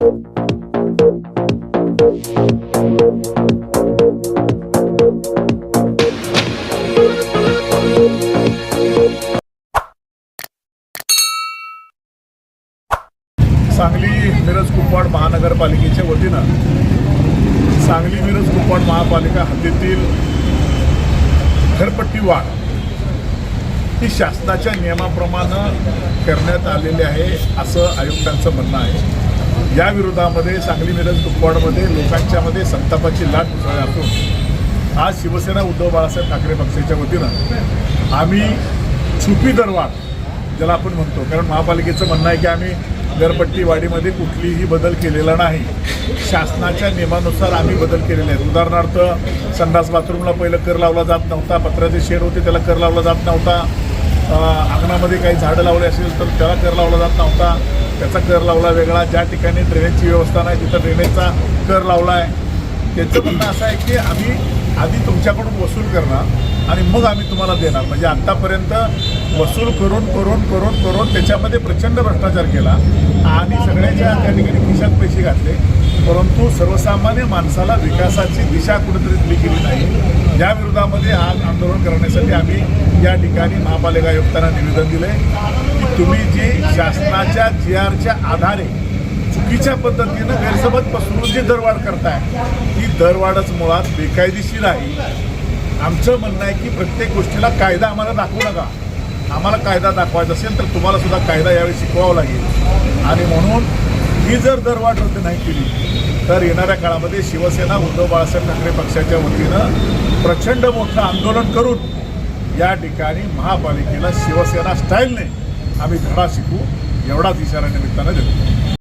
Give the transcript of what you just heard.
सांगली मिरज कुपवाड महानगरपालिकेच्या वतीनं सांगली मिरज कुपवाड महापालिका हद्दीतील घरपट्टी वाढ ही शासनाच्या नियमाप्रमाणे करण्यात आलेली आहे असं आयुक्तांचं म्हणणं आहे. या विरोधामध्ये सांगली मिरज कुपवाडमध्ये लोकांच्यामध्ये संतापाची लाट उसळली असून आज शिवसेना उद्धव बाळासाहेब ठाकरे पक्षाच्या वतीनं आम्ही छुपी दरवाढ ज्याला आपण म्हणतो कारण महापालिकेचं म्हणणं आहे की आम्ही घरपट्टी वाढीमध्ये कुठलीही बदल केलेला नाही. शासनाच्या नियमानुसार आम्ही बदल केलेले आहेत. उदाहरणार्थ संडास बाथरूमला पहिलं कर लावला जात नव्हता पत्र्याचे शेड होते त्याला कर लावला जात नव्हता. अंगणामध्ये काही झाडं लावले असेल तर त्याला कर लावला जात नव्हता. त्याचा कर लावला वेगळा ज्या ठिकाणी ड्रेनेजची व्यवस्था नाही तिथं ड्रेनेजचा कर लावला आहे. त्याचं म्हणणं असं आहे की आम्ही आधी तुमच्याकडून वसूल करणार आणि मग आम्ही तुम्हाला देणार. म्हणजे आत्तापर्यंत वसूल करून करून करून करून त्याच्यामध्ये प्रचंड भ्रष्टाचार केला आणि सगळ्याच्या त्या ठिकाणी खिशात पैसे घातले. परंतु सर्वसामान्य माणसाला विकासाची दिशा कुठेतरी दिली गेली नाही. या विरोधामध्ये आज आंदोलन करण्यासाठी आम्ही या ठिकाणी महापालिका आयुक्तांना निवेदन दिले की तुम्ही जी शासनाच्या जी आरच्या आधारे चुकीच्या पद्धतीनं गैरसमज पसरून जी दरवाढ करताय ती दरवाढच मुळात बेकायदेशीर आहे. आमचं म्हणणं आहे की प्रत्येक गोष्टीला कायदा आम्हाला दाखवू नका. आम्हाला कायदा दाखवायचा असेल तर तुम्हाला सुद्धा कायदा यावेळी शिकवावा लागेल. आणि म्हणून ही जर दरवाढ रद्द नाही केली तर येणाऱ्या काळामध्ये शिवसेना उद्धव बाळासाहेब ठाकरे पक्षाच्या वतीनं प्रचंड मोठं आंदोलन करून या ठिकाणी महापालिकेला शिवसेना स्टाईलने ఆమె ధడా సిగ్గు ఎవడా తీశారనే విత్తనం జరుగుతుంది